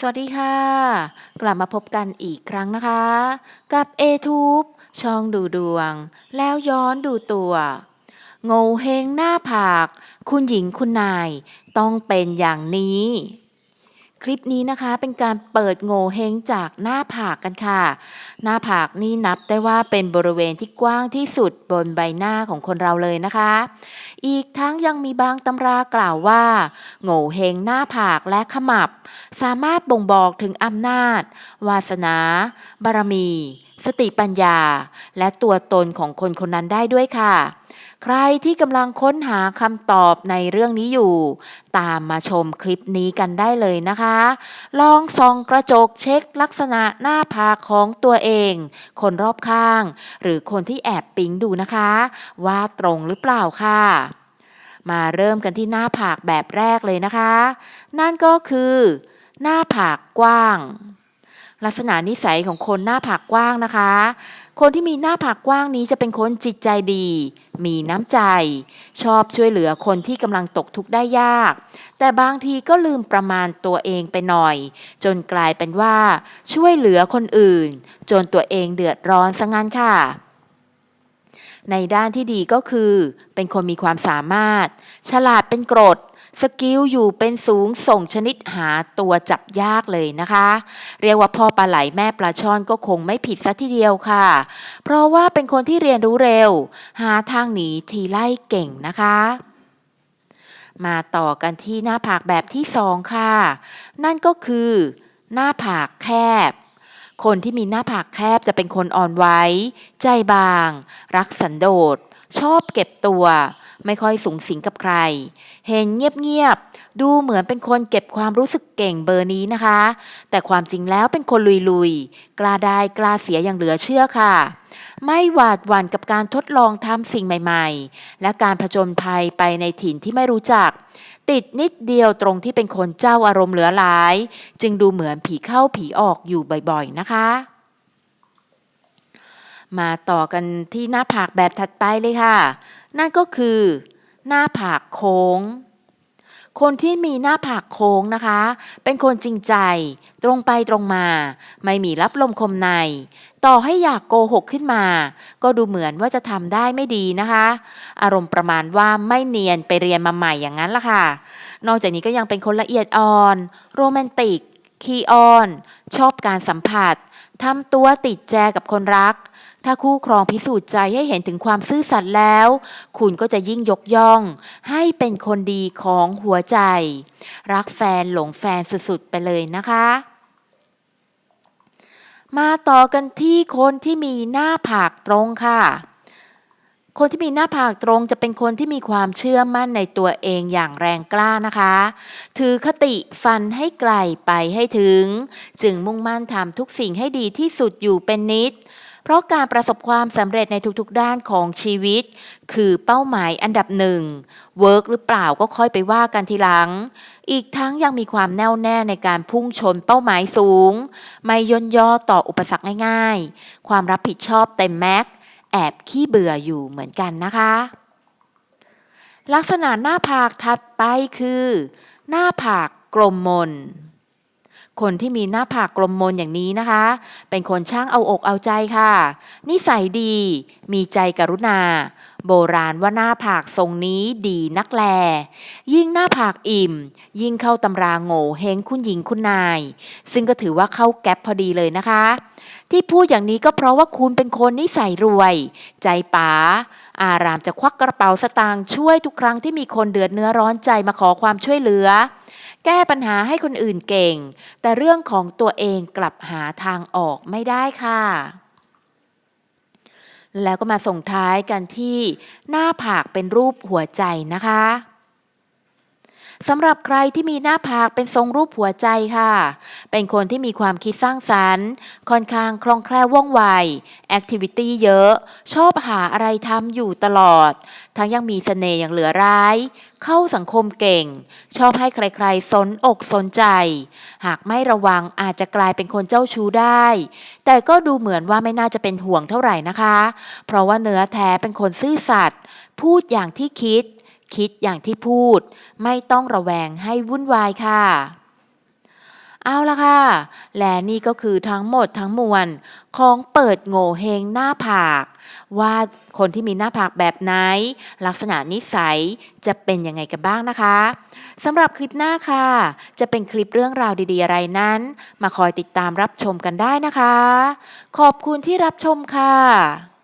สวัสดีค่ะ กลับมาพบกันอีกครั้งนะคะ กับ A-Tube ช่องดูดวง แล้วย้อนดูตัวโงเฮงหน้าผาก คุณหญิงคุณนาย ต้องเป็นอย่างนี้ ลิปนี้นะคะเป็นการเปิดโงเฮงจากหน้าผากกันค่ะ หน้าผากนี่นับได้ว่าเป็นบริเวณที่กว้างที่สุดบนใบหน้าของคนเราเลยนะคะ อีกทั้งยังมีบางตำรากล่าวว่า โงเฮงหน้าผากและขมับ สามารถบ่งบอกถึงอำนาจ วาสนา บารมี สติปัญญา และตัวตนของคนคนนั้นได้ด้วยค่ะ ใครที่กำลังค้นหาคำตอบในเรื่องนี้อยู่ ตามมาชมคลิปนี้กันได้เลยนะคะ ลองส่องกระจกเช็คลักษณะหน้าผากของตัวเอง คนรอบข้าง หรือคนที่แอบปิ๊งดูนะคะ ว่าตรงหรือเปล่าค่ะมาเริ่มกันที่หน้าผากแบบแรกเลยนะคะ นั่นก็คือ หน้าผากกว้าง ลักษณะนิสัยของคนหน้าผากกว้างนะคะ คนที่มีหน้าผากกว้างนี้จะเป็นคนจิตใจดี มีน้ำใจ ชอบช่วยเหลือคนที่กำลังตกทุกข์ได้ยาก แต่บางทีก็ลืมประมาณตัวเองไปหน่อย จนกลายเป็นว่า ช่วยเหลือคนอื่น จนตัวเองเดือดร้อนซะงั้นค่ะในด้านที่ดีก็คือ เป็นคนมีความสามารถ ฉลาดเป็นกรด สกิลอยู่เป็นสูงส่งชนิดหาตัวจับยากเลยนะคะ เรียกว่าพ่อปลาไหลแม่ปลาช่อนก็คงไม่ผิดซะทีเดียวค่ะ เพราะว่าเป็นคนที่เรียนรู้เร็ว หาทางหนีทีไล่เก่งนะคะมาต่อกันที่หน้าผากแบบที่สองค่ะ นั่นก็คือ หน้าผากแคบ คนที่มีหน้าผากแคบจะเป็นคนอ่อนไหวใจบาง รักสันโดษ ชอบเก็บตัว ไม่ค่อยสูงสิงกับใคร เห็นเงียบๆ ดูเหมือนเป็นคนเก็บความรู้สึกเก่งเบอร์นี้นะคะ แต่ความจริงแล้วเป็นคนลุยๆ กล้าได้กล้าเสียอย่างเหลือเชื่อค่ะ ไม่หวาดหวั่นกับการทดลองทำสิ่งใหม่ๆ และการผจญภัยไปในถิ่นที่ไม่รู้จัก ติดนิดเดียวตรงที่เป็นคนเจ้าอารมณ์เหลือหลาย จึงดูเหมือนผีเข้าผีออกอยู่บ่อยๆ นะคะมาต่อกันที่หน้าผากแบบถัดไปเลยค่ะ นั่นก็คือ หน้าผากโค้ง คนที่มีหน้าผากโค้งนะคะ เป็นคนจริงใจ ตรงไปตรงมา ไม่มีรับลมคมใน ต่อให้อยากโกหกขึ้นมา ก็ดูเหมือนว่าจะทำได้ไม่ดีนะคะ อารมณ์ประมาณว่าไม่เนียนไปเรียนมาใหม่อย่างนั้นละค่ะ นอกจากนี้ก็ยังเป็นคนละเอียดอ่อน โรแมนติก คีออน ชอบการสัมผัสทำตัวติดแจกับคนรัก ถ้าคู่ครองพิสูจน์ใจให้เห็นถึงความซื่อสัตย์แล้ว คุณก็จะยิ่งยกย่อง ให้เป็นคนดีของหัวใจ รักแฟนหลงแฟนสุดๆ ไปเลยนะคะ มาต่อกันที่คนที่มีหน้าผากตรงค่ะคนที่มีหน้าผากตรงจะเป็นคนที่มีความเชื่อมั่นในตัวเองอย่างแรงกล้านะคะ ถือคติฟันให้ไกลไปให้ถึง จึงมุ่งมั่นทำทุกสิ่งให้ดีที่สุดอยู่เป็นนิด เพราะการประสบความสำเร็จในทุกๆด้านของชีวิต คือเป้าหมายอันดับหนึ่งเวิร์กหรือเปล่าก็ค่อยไปว่ากันทีหลัง อีกทั้งยังมีความแน่วแน่ในการพุ่งชนเป้าหมายสูง ไม่ย่นย่อต่ออุปสรรคง่ายๆ ความรับผิดชอบเต็มแม็กแอบขี้เบื่ออยู่เหมือนกันนะคะ ลักษณะหน้าผากถัดไปคือ หน้าผากกลมมน คนที่มีหน้าผากกลมมนอย่างนี้นะคะ เป็นคนช่างเอาอกเอาใจค่ะ นิสัยดี มีใจกรุณา โบราณว่าหน้าผากทรงนี้ดีนักแล ยิ่งหน้าผากอิ่ม ยิ่งเข้าตำราโง่เฮงคุณหญิงคุณนาย ซึ่งก็ถือว่าเข้าแก๊ปพอดีเลยนะคะ ที่พูดอย่างนี้ก็เพราะว่าคุณเป็นคนนิสัยรวย ใจป๋า อารามจะควักกระเป๋าสตางค์ช่วยทุกครั้งที่มีคนเดือดเนื้อร้อนใจมาขอความช่วยเหลือ แก้ปัญหาให้คนอื่นเก่ง แต่เรื่องของตัวเองกลับหาทางออกไม่ได้ค่ะ แล้วก็มาส่งท้ายกันที่หน้าผากเป็นรูปหัวใจนะคะ สำหรับใครที่มีหน้าผากเป็นทรงรูปหัวใจค่ะ เป็นคนที่มีความคิดสร้างสรรค์ ค่อนข้างคล่องแคล่วว่องไว แอคทิวิตี้เยอะ ชอบหาอะไรทำอยู่ตลอด ทั้งยังมีเสน่ห์อย่างเหลือร้าย เข้าสังคมเก่ง ชอบให้ใครๆ สนอกสนใจ หากไม่ระวังอาจจะกลายเป็นคนเจ้าชู้ได้ แต่ก็ดูเหมือนว่าไม่น่าจะเป็นห่วงเท่าไหร่นะคะ เพราะว่าเนื้อแท้เป็นคนซื่อสัตย์ พูดอย่างที่คิด คิดอย่างที่พูด ไม่ต้องระแวงให้วุ่นวายค่ะ เอาละค่ะ และนี่ก็คือทั้งหมดทั้งมวลของเปิดโง่เฮงหน้าผาก ว่าคนที่มีหน้าผากแบบไหน ลักษณะนิสัยจะเป็นยังไงกันบ้างนะคะสำหรับคลิปหน้าค่ะ จะเป็นคลิปเรื่องราวดีๆอะไรนั้น มาคอยติดตามรับชมกันได้นะคะ ขอบคุณที่รับชมค่ะ